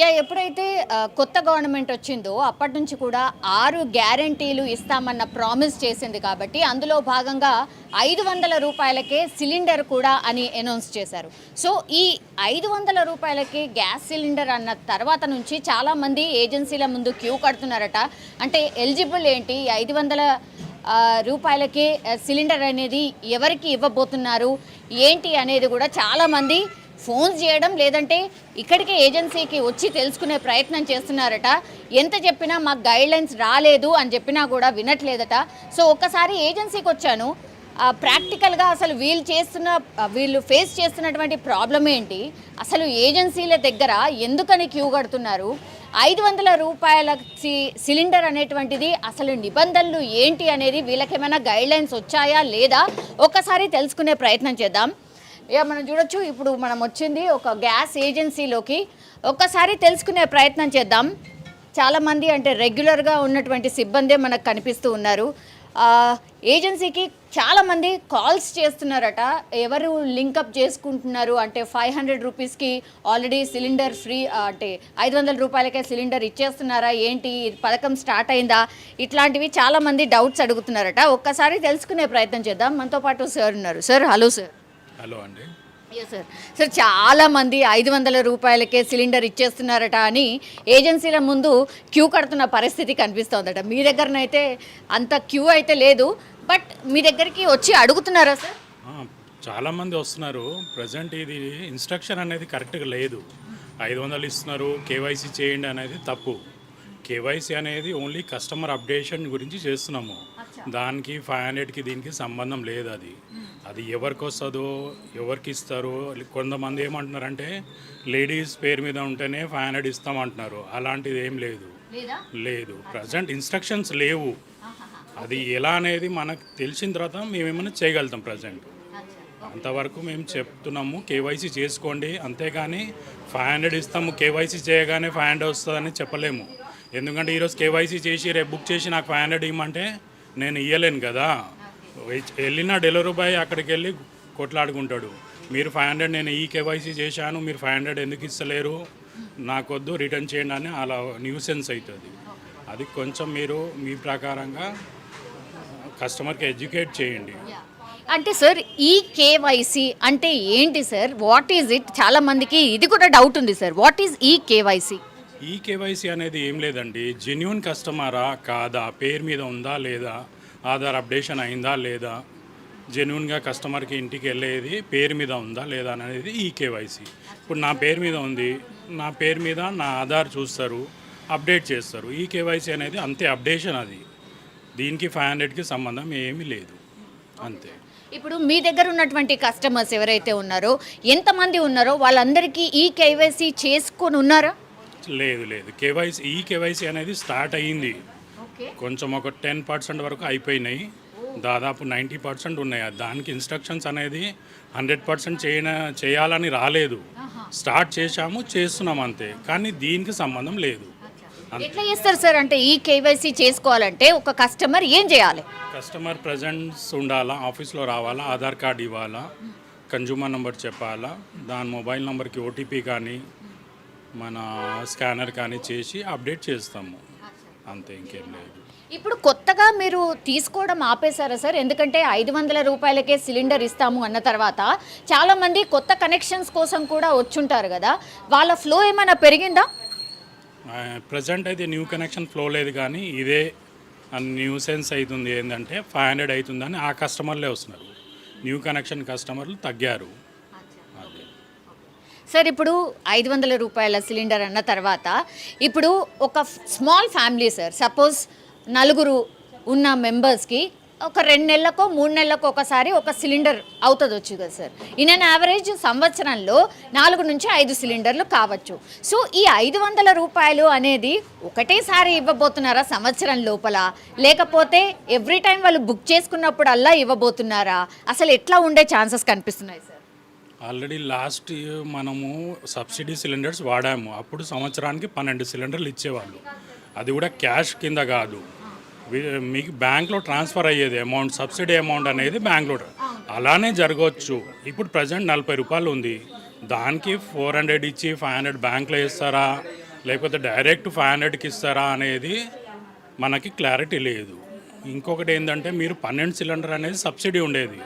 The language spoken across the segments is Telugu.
యా ఎప్పుడైతే కొత్త గవర్నమెంట్ వచ్చిందో అప్పటి నుంచి కూడా ఆరు గ్యారంటీలు ఇస్తామన్న ప్రామిస్ చేసింది కాబట్టి అందులో భాగంగా ఐదు వందల రూపాయలకే సిలిండర్ కూడా అని అనౌన్స్ చేశారు. సో ఈ ఐదు వందల రూపాయలకి గ్యాస్ సిలిండర్ అన్న తర్వాత నుంచి చాలామంది ఏజెన్సీల ముందు క్యూ కడుతున్నారట. అంటే ఎలిజిబుల్ ఏంటి? ఐదు వందల రూపాయలకే సిలిండర్ అనేది ఎవరికి ఇవ్వబోతున్నారు? ఏంటి అనేది కూడా చాలామంది ఫోన్ చేయడం లేదంటే ఇక్కడికే ఏజెన్సీకి వచ్చి తెలుసుకునే ప్రయత్నం చేస్తున్నారట. ఎంత చెప్పినా మాకు గైడ్లైన్స్ రాలేదు అని చెప్పినా కూడా వినట్లేదట. సో ఒక్కసారి ఏజెన్సీకి వచ్చాను. ప్రాక్టికల్గా అసలు వీళ్ళు చేస్తున్న వీళ్ళు ఫేస్ చేస్తున్నటువంటి ప్రాబ్లం ఏంటి? అసలు ఏజెన్సీల దగ్గర ఎందుకని క్యూ కడుతున్నారు? ఐదు వందల రూపాయల సి- సిలిండర్ అనేటువంటిది అసలు నిబంధనలు ఏంటి అనేది వీళ్ళకేమైనా గైడ్లైన్స్ వచ్చాయా లేదా? ఒక్కసారి తెలుసుకునే ప్రయత్నం చేద్దాం. ఇక మనం చూడొచ్చు ఇప్పుడు మనం వచ్చింది ఒక గ్యాస్ ఏజెన్సీలోకి. ఒక్కసారి తెలుసుకునే ప్రయత్నం చేద్దాం. చాలామంది అంటే రెగ్యులర్గా ఉన్నటువంటి సిబ్బందే మనకు కనిపిస్తూ ఉన్నారు. ఏజెన్సీకి చాలామంది కాల్స్ చేస్తున్నారట. ఎవరు లింకప్ చేసుకుంటున్నారు? అంటే ఫైవ్ హండ్రెడ్ రూపీస్కి ఆల్రెడీ సిలిండర్ ఫ్రీ అంటే ఐదు వందల రూపాయలకే సిలిండర్ ఇచ్చేస్తున్నారా? ఏంటి? పథకం స్టార్ట్ అయిందా? ఇట్లాంటివి చాలామంది డౌట్స్ అడుగుతున్నారట. ఒక్కసారి తెలుసుకునే ప్రయత్నం చేద్దాం. మనతో పాటు సార్ ఉన్నారు. Sir hello sir. హలో అండి. ఎస్ సార్ సార్ చాలా మంది ఐదు వందల రూపాయలకే సిలిండర్ ఇచ్చేస్తున్నారట అని ఏజెన్సీల ముందు క్యూ కడుతున్న పరిస్థితి కనిపిస్తోందట. మీ దగ్గరనైతే అంత క్యూ అయితే లేదు బట్ మీ దగ్గరికి వచ్చి అడుగుతున్నారా సార్ చాలామంది వస్తున్నారు. ప్రజెంట్ ఇది ఇన్స్ట్రక్షన్ అనేది కరెక్ట్గా లేదు. ఐదు వందలు ఇస్తున్నారు కేవైసీ చేయండి అనేది తప్పు. కేవైసీ అనేది ఓన్లీ కస్టమర్ అప్డేషన్ గురించి చేస్తున్నాము. దానికి ఫైవ్ హండ్రెడ్కి దీనికి సంబంధం లేదు అది. అది ఎవరికి వస్తుందో ఎవరికి ఇస్తారో కొంతమంది ఏమంటున్నారంటే లేడీస్ పేరు మీద ఉంటేనే ఫైవ్ హండ్రెడ్ ఇస్తామంటున్నారు. అలాంటిది ఏం లేదు. లేదా? లేదు. ప్రజెంట్ ఇన్స్ట్రక్షన్స్ లేవు. అది ఎలా అనేది మనకు తెలిసిన తర్వాత మేము ఏమైనా చేయగలుగుతాం ప్రజెంట్. అంతవరకు మేము చెప్తున్నాము కేవైసీ చేసుకోండి. అంతేగాని ఫైవ్ హండ్రెడ్ ఇస్తాము కేవైసీ చేయగానే ఫైవ్ హండ్రెడ్ వస్తుందని చెప్పలేము. ఎందుకంటే ఈరోజు కేవైసీ చేసి రేపు బుక్ చేసి నాకు ఫైవ్ హండ్రెడ్ ఇవ్వమంటే నేను ఇవ్వలేను కదా. వెళ్ళిన డెలివరీ బాయ్ అక్కడికి వెళ్ళి కొట్లాడుకుంటాడు. మీరు ఫైవ్ హండ్రెడ్ నేను ఈ కేవైసీ చేశాను మీరు ఫైవ్ హండ్రెడ్ ఎందుకు ఇస్తలేరు? నాకొద్దు రిటర్న్ చేయండి అని అలా న్యూసెన్స్ అవుతుంది. అది కొంచెం మీరు మీ ప్రకారంగా కస్టమర్కి ఎడ్యుకేట్ చేయండి. అంటే సార్ ఈ కేవైసీ అంటే ఏంటి సార్? What is it? చాలా మందికి ఇది కూడా డౌట్ ఉంది సార్. వాట్ ఈజ్ ఈ కేవైసీ? ఈ కేవైసీ అనేది ఏం లేదండి. జెన్యున్ కస్టమరా కాదా? పేరు మీద ఉందా లేదా? ఆధార్ అప్డేషన్ అయిందా లేదా? జెన్యున్గా కస్టమర్కి ఇంటికి వెళ్ళేది పేరు మీద ఉందా లేదా అనేది ఈ కేవైసీ. ఇప్పుడు నా పేరు మీద ఉంది. నా పేరు మీద నా ఆధార్ చూస్తారు అప్డేట్ చేస్తారు. ఈ కేవైసీ అనేది అంతే అప్డేషన్ అది. దీనికి ఫైవ్ హండ్రెడ్కి సంబంధం ఏమీ లేదు. అంతే. ఇప్పుడు మీ దగ్గర ఉన్నటువంటి కస్టమర్స్ ఎవరైతే ఉన్నారో ఎంతమంది ఉన్నారో వాళ్ళందరికీ ఈ కేవైసీ చేసుకొని ఉన్నారా? లేదు లేదు. కేవైసీ ఈ కేవైసీ అనేది స్టార్ట్ అయ్యింది కొంచెం ఒక టెన్ పర్సెంట్ వరకు అయిపోయినాయి. దాదాపు నైంటీ పర్సెంట్ ఉన్నాయి. దానికి ఇన్స్ట్రక్షన్స్ అనేది హండ్రెడ్ పర్సెంట్ చేయన చేయాలని రాలేదు. స్టార్ట్ చేశాము చేస్తున్నాం అంతే. కానీ దీనికి సంబంధం లేదు. ఎట్లా చేస్తారు సార్? అంటే ఈ కేవైసీ చేసుకోవాలంటే ఒక కస్టమర్ ఏం చేయాలి? కస్టమర్ ప్రజెన్స్ ఉండాలా? ఆఫీస్లో రావాలా? ఆధార్ కార్డ్ ఇవ్వాలా? కన్జ్యూమర్ నెంబర్ చెప్పాలా? దాని మొబైల్ నెంబర్కి ఓటీపీ కానీ మన స్కానర్ కానీ చేసి అప్డేట్ చేస్తాము. అంతే ఇంకేం లేదు. ఇప్పుడు కొత్తగా మీరు తీసుకోవడం ఆపేశారా సార్? ఎందుకంటే ఐదు వందల రూపాయలకే సిలిండర్ ఇస్తాము అన్న తర్వాత చాలామంది కొత్త కనెక్షన్స్ కోసం కూడా వచ్చుంటారు కదా. వాళ్ళ ఫ్లో ఏమైనా పెరిగిందా? ప్రజెంట్ అయితే న్యూ కనెక్షన్ ఫ్లో లేదు కానీ ఇదే న్యూ సెన్స్ అవుతుంది ఏంటంటే ఫైవ్ హండ్రెడ్ అవుతుందని ఆ కస్టమర్లే వస్తున్నారు. న్యూ కనెక్షన్ కస్టమర్లు తగ్గారు. సార్ ఇప్పుడు ఐదు వందల రూపాయల సిలిండర్ అన్న తర్వాత ఇప్పుడు ఒక స్మాల్ ఫ్యామిలీ సార్ సపోజ్ నలుగురు ఉన్న మెంబర్స్కి ఒక రెండు నెలలకో మూడు నెలలకు ఒకసారి ఒక సిలిండర్ అవుతుంది వచ్చు కదా సార్. ఇన్ అన్ యావరేజ్ సంవత్సరంలో నాలుగు నుంచి ఐదు సిలిండర్లు కావచ్చు. సో ఈ ఐదు వందల రూపాయలు అనేది ఒకటేసారి ఇవ్వబోతున్నారా సంవత్సరం లోపల? లేకపోతే ఎవ్రీ టైం వాళ్ళు బుక్ చేసుకున్నప్పుడల్లా ఇవ్వబోతున్నారా? అసలు ఎట్లా ఉండే ఛాన్సెస్ కనిపిస్తున్నాయి సార్? ఆల్రెడీ లాస్ట్ మనము సబ్సిడీ సిలిండర్స్ వాడాము. అప్పుడు సంవత్సరానికి పన్నెండు సిలిండర్లు ఇచ్చేవాళ్ళు. అది కూడా క్యాష్ కింద కాదు. మీకు బ్యాంక్లో ట్రాన్స్ఫర్ అయ్యేది అమౌంట్ సబ్సిడీ అమౌంట్ అనేది బ్యాంక్లో అలానే జరగవచ్చు ఇప్పుడు ప్రజెంట్ నలభై రూపాయలు ఉంది. దానికి ఫోర్ హండ్రెడ్ ఇచ్చి ఫైవ్ హండ్రెడ్ బ్యాంక్లో ఇస్తారా? లేకపోతే డైరెక్ట్ ఫైవ్ హండ్రెడ్కి ఇస్తారా అనేది మనకి క్లారిటీ లేదు. ఇంకొకటి ఏంటంటే మీరు పన్నెండు సిలిండర్ అనేది సబ్సిడీ ఉండేది.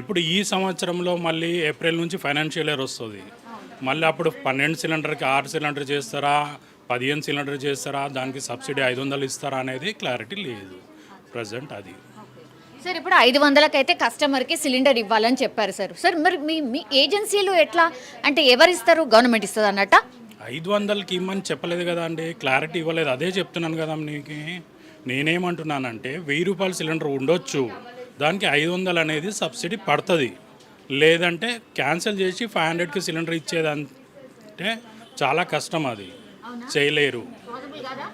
ఇప్పుడు ఈ సంవత్సరంలో మళ్ళీ ఏప్రిల్ నుంచి ఫైనాన్షియల్ ఇయర్ వస్తుంది. మళ్ళీ అప్పుడు పన్నెండు సిలిండర్కి ఆరు సిలిండర్ చేస్తారా? పదిహేను సిలిండర్ చేస్తారా? దానికి సబ్సిడీ ఐదు వందలు ఇస్తారా అనేది క్లారిటీ లేదు. ప్రజెంట్ అది. సార్ ఇప్పుడు ఐదు వందలకైతే కస్టమర్కి సిలిండర్ ఇవ్వాలని చెప్పారు సార్. సార్ మరి మీ మీ ఏజెన్సీలు ఎట్లా? అంటే ఎవరు ఇస్తారు గవర్నమెంట్ ఇస్తుంది అన్నట్ట? ఐదు వందలకి ఇమ్మని చెప్పలేదు కదా అండి. క్లారిటీ ఇవ్వలేదు. అదే చెప్తున్నాను కదా నీకు నేనేమంటున్నానంటే వెయ్యి రూపాయల సిలిండర్ ఉండొచ్చు. దానికి ఐదు వందలు అనేది సబ్సిడీ పడుతుంది. లేదంటే క్యాన్సిల్ చేసి ఫైవ్ హండ్రెడ్కి సిలిండర్ ఇచ్చేదంటే చాలా కష్టం అది. చేయలేరు.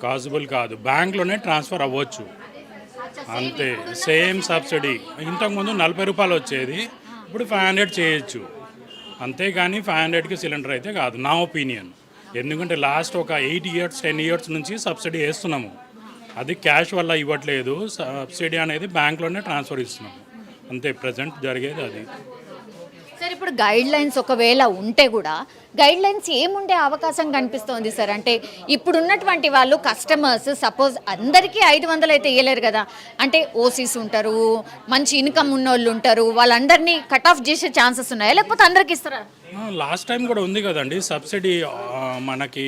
పాసిబుల్ కాదు? బ్యాంక్లోనే ట్రాన్స్ఫర్ అవ్వచ్చు. అంతే. Same subsidy. ఇంతకుముందు నలభై రూపాయలు వచ్చేది. ఇప్పుడు ఫైవ్ హండ్రెడ్ చేయొచ్చు. అంతేగాని ఫైవ్ హండ్రెడ్కి సిలిండర్ అయితే కాదు. నా ఒపీనియన్. ఎందుకంటే లాస్ట్ ఒక ఎయిట్ ఇయర్స్ టెన్ ఇయర్స్ నుంచి సబ్సిడీ వేస్తున్నాము. అది క్యాష్ వల్ల ఇవ్వట్లేదు. సబ్సిడీ అనేది బ్యాంక్లోనే ట్రాన్స్ఫర్ ఇస్తున్నాము అంతే ప్రజెంట్ జరిగేది అది. సార్ ఇప్పుడు గైడ్ లైన్స్ ఒకవేళ ఉంటే కూడా గైడ్ లైన్స్ ఏముండే అవకాశం కనిపిస్తోంది సార్? అంటే ఇప్పుడు ఉన్నటువంటి వాళ్ళు కస్టమర్స్ సపోజ్ అందరికీ ఐదు వందలు అయితే ఇవ్వలేరు కదా? అంటే ఓసీస్ ఉంటారు మంచి ఇన్కమ్ ఉన్న వాళ్ళు ఉంటారు వాళ్ళందరినీ కట్ ఆఫ్ చేసే ఛాన్సెస్ ఉన్నాయా? లేకపోతే అందరికి ఇస్తారా? లాస్ట్ టైం కూడా ఉంది కదండి. సబ్సిడీ మనకి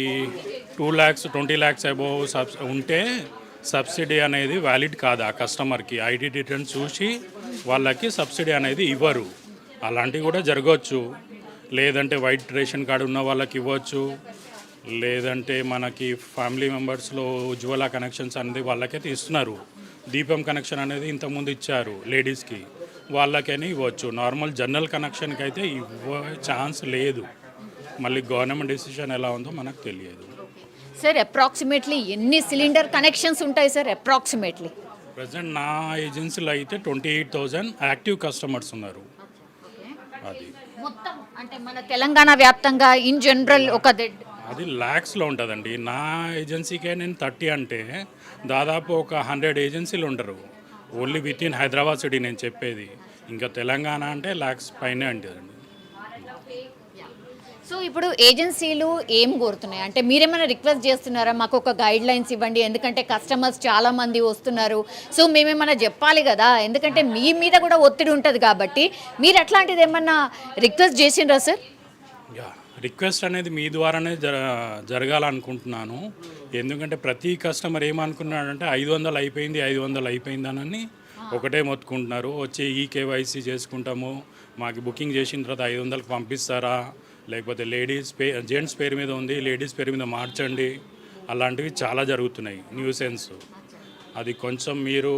two lakhs twenty lakhs above ఉంటే సబ్సిడీ అనేది వ్యాలిడ్ కాదు ఆ కస్టమర్కి? ఐడి డీటెయిల్ చూసి వాళ్ళకి సబ్సిడీ అనేది ఇవ్వరు. అలాంటివి కూడా జరగవచ్చు లేదంటే వైట్ రేషన్ కార్డు ఉన్న వాళ్ళకి ఇవ్వచ్చు. లేదంటే మనకి ఫ్యామిలీ మెంబర్స్లో ఉజ్వల కనెక్షన్స్ అనేది వాళ్ళకైతే ఇస్తున్నారు దీపం కనెక్షన్ అనేది ఇంతకుముందు ఇచ్చారు లేడీస్కి. వాళ్ళకైనా ఇవ్వచ్చు. నార్మల్ జనరల్ కనెక్షన్కి అయితే ఇవ్వ ఛాన్స్ లేదు. మళ్ళీ గవర్నమెంట్ డెసిషన్ ఎలా ఉందో మనకు తెలియదు. సార్ అప్రాక్సిమేట్లీ ఎన్ని సిలిండర్ కనెక్షన్స్ ఉంటాయి సార్ అప్రాక్సిమేట్లీ ప్రజెంట్ నా ఏజెన్సీలో అయితే twenty eight thousand active customers ఉన్నారు అది. మొత్తం అంటే మన తెలంగాణ వ్యాప్తంగా ఇన్ జనరల్ ఒక దెడ్ అది ల్యాక్స్లో ఉంటుందండి. నా ఏజెన్సీకే నేను థర్టీ అంటే దాదాపు ఒక హండ్రెడ్ ఏజెన్సీలు ఉండరు. Only with in Hyderabad city నేను చెప్పేది. ఇంకా తెలంగాణ అంటే ల్యాక్స్ పైనే ఉంటుందండి సో ఇప్పుడు ఏజెన్సీలు ఏం కోరుతున్నాయి? అంటే మీరేమైనా రిక్వెస్ట్ చేస్తున్నారా? మాకు ఒక గైడ్ లైన్స్ ఇవ్వండి. ఎందుకంటే కస్టమర్స్ చాలా మంది వస్తున్నారు. సో మేమేమైనా చెప్పాలి కదా? ఎందుకంటే మీ మీద కూడా ఒత్తిడి ఉంటుంది కాబట్టి. మీరు అట్లాంటిది ఏమన్నా రిక్వెస్ట్ చేసిండ్రా సార్ రిక్వెస్ట్ అనేది మీ ద్వారానే జర జరగాలనుకుంటున్నాను. ఎందుకంటే ప్రతి కస్టమర్ ఏమనుకున్నాడంటే ఐదు వందలు అయిపోయింది ఐదు వందలు అయిపోయిందనని ఒకటే మొత్తుకుంటున్నారు. వచ్చి ఈ కేవైసీ చేసుకుంటాము. మాకు బుకింగ్ చేసిన తర్వాత ఐదు వందలకు పంపిస్తారా? లేకపోతే లేడీస్ పే జెంట్స్ పేరు మీద ఉంది లేడీస్ పేరు మీద మార్చండి. అలాంటివి చాలా జరుగుతున్నాయి న్యూసెన్స్ అది కొంచెం మీరు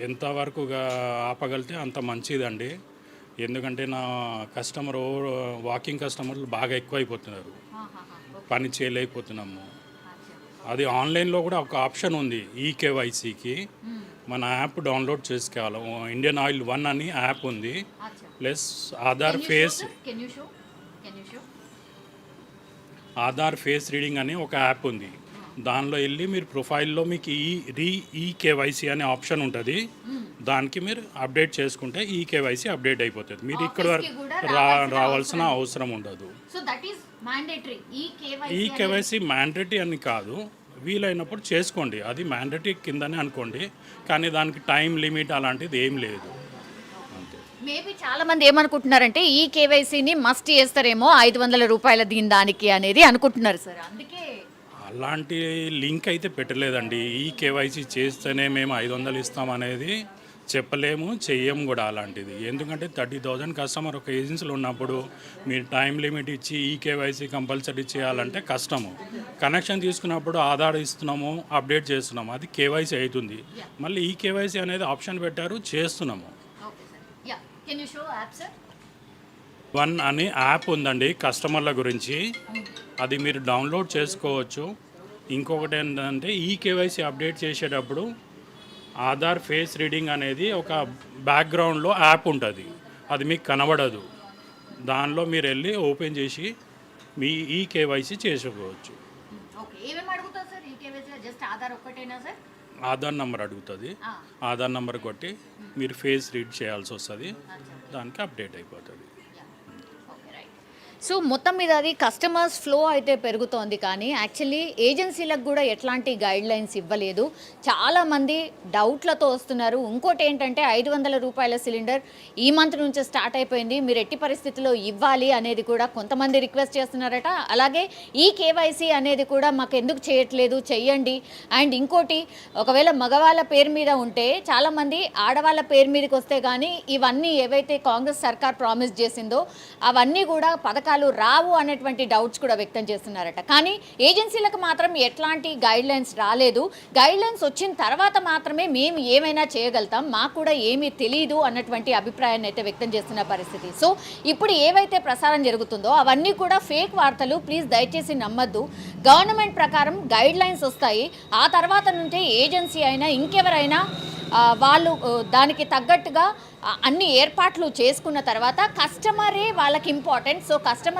ఎంతవరకు ఆపగలితే అంత మంచిదండి. ఎందుకంటే నా కస్టమర్ వాకింగ్ కస్టమర్లు బాగా ఎక్కువైపోతున్నారు. పని చేయలేకపోతున్నాము. అది ఆన్లైన్లో కూడా ఒక ఆప్షన్ ఉంది ఈ కేవైసీకి. మన యాప్ డౌన్లోడ్ చేసుకోవాలి. ఇండియన్ ఆయిల్ వన్ అని యాప్ ఉంది. Plus Aadhaar face Aadhaar face reading అని ఒక యాప్ ఉంది. దానిలో వెళ్ళి మీరు ప్రొఫైల్లో మీకు ఈ రీ ఈ కేవైసీ అనే ఆప్షన్ ఉంటుంది. దానికి మీరు అప్డేట్ చేసుకుంటే ఈ కేవైసీ అప్డేట్ అయిపోతుంది. మీరు ఇక్కడ వరకు రా రావాల్సిన అవసరం ఉండదు. ఈ కేవైసీ మ్యాండేటరీ అని కాదు. వీలైనప్పుడు చేసుకోండి. అది మ్యాండేటరీ కిందనే అనుకోండి. కానీ దానికి టైం లిమిట్ అలాంటిది ఏం లేదు. మేబీ చాలా మంది ఏమనుకుంటున్నారంటే ఈ కేవైసీని మస్ట్ చేస్తారేమో ఐదు వందల రూపాయల దీని దానికి అనేది అనుకుంటున్నారు సార్. అందుకే అలాంటి లింక్ అయితే పెట్టలేదండి. ఈ కేవైసీ చేస్తేనే మేము ఐదు వందలు ఇస్తామనేది చెప్పలేము చెయ్యము కూడా అలాంటిది. ఎందుకంటే థర్టీ థౌజండ్ కస్టమర్ ఒక ఏజెన్సీలో ఉన్నప్పుడు మీరు టైం లిమిట్ ఇచ్చి ఈ కేవైసీ కంపల్సరీ చేయాలంటే కష్టము. కనెక్షన్ తీసుకున్నప్పుడు ఆధార్ ఇస్తున్నాము అప్డేట్ చేస్తున్నాము. అది కేవైసీ అవుతుంది. మళ్ళీ ఈ కేవైసీ అనేది ఆప్షన్ పెట్టారు చేస్తున్నాము. Can you show app sir one అని యాప్ ఉందండి కస్టమర్ల గురించి. అది మీరు డౌన్లోడ్ చేసుకోవచ్చు. ఇంకొకటి ఏంటంటే ఈ కేవైసీ అప్డేట్ చేసేటప్పుడు ఆధార్ ఫేస్ రీడింగ్ అనేది ఒక బ్యాక్గ్రౌండ్లో యాప్ ఉంటుంది. అది మీకు కనబడదు. దానిలో మీరు వెళ్ళి ఓపెన్ చేసి మీ ఈ కేవైసీ చేసుకోవచ్చు ఆధార్ నెంబర్ అడుగుతుంది. ఆధార్ నెంబర్ కొట్టి మీరు ఫేస్ రీడ్ చేయాల్సి వస్తుంది. దానికి అప్డేట్ అయిపోతుంది. సో మొత్తం మీద అది కస్టమర్స్ ఫ్లో అయితే పెరుగుతోంది కానీ యాక్చువల్లీ ఏజెన్సీలకు కూడా ఎట్లాంటి గైడ్ లైన్స్ ఇవ్వలేదు చాలామంది డౌట్లతో వస్తున్నారు. ఇంకోటి ఏంటంటే ఐదు వందల రూపాయల సిలిండర్ ఈ మంత్ నుంచి స్టార్ట్ అయిపోయింది. మీరు ఎట్టి పరిస్థితిలో ఇవ్వాలి అనేది కూడా కొంతమంది రిక్వెస్ట్ చేస్తున్నారట. అలాగే ఈ కేవైసీ అనేది కూడా మాకు ఎందుకు చేయట్లేదు? చెయ్యండి. అండ్ ఇంకోటి ఒకవేళ మగవాళ్ళ పేరు మీద ఉంటే చాలామంది ఆడవాళ్ళ పేరు మీదకి వస్తే కానీ ఇవన్నీ ఏవైతే కాంగ్రెస్ సర్కార్ ప్రామిస్ చేసిందో అవన్నీ కూడా పథకాలు రావు అనేటువంటి డౌట్స్ కూడా వ్యక్తం చేస్తున్నారట. కానీ ఏజెన్సీలకు మాత్రం ఎట్లాంటి గైడ్ లైన్స్ రాలేదు. గైడ్ లైన్స్ వచ్చిన తర్వాత మాత్రమే మేము ఏమైనా చేయగలుగుతాం మాకు కూడా ఏమీ తెలియదు అన్నటువంటి అభిప్రాయాన్ని అయితే వ్యక్తం చేస్తున్న పరిస్థితి. సో ఇప్పుడు ఏవైతే ప్రసారం జరుగుతుందో అవన్నీ కూడా ఫేక్ వార్తలు ప్లీజ్ దయచేసి నమ్మద్దు. గవర్నమెంట్ ప్రకారం గైడ్ లైన్స్ వస్తాయి. ఆ తర్వాత నుండి ఏజెన్సీ అయినా ఇంకెవరైనా వాళ్ళు దానికి తగ్గట్టుగా అన్ని ఏర్పాట్లు చేసుకున్న తర్వాత కస్టమరే వాళ్ళకి ఇంపార్టెంట్ సో కస్టమర్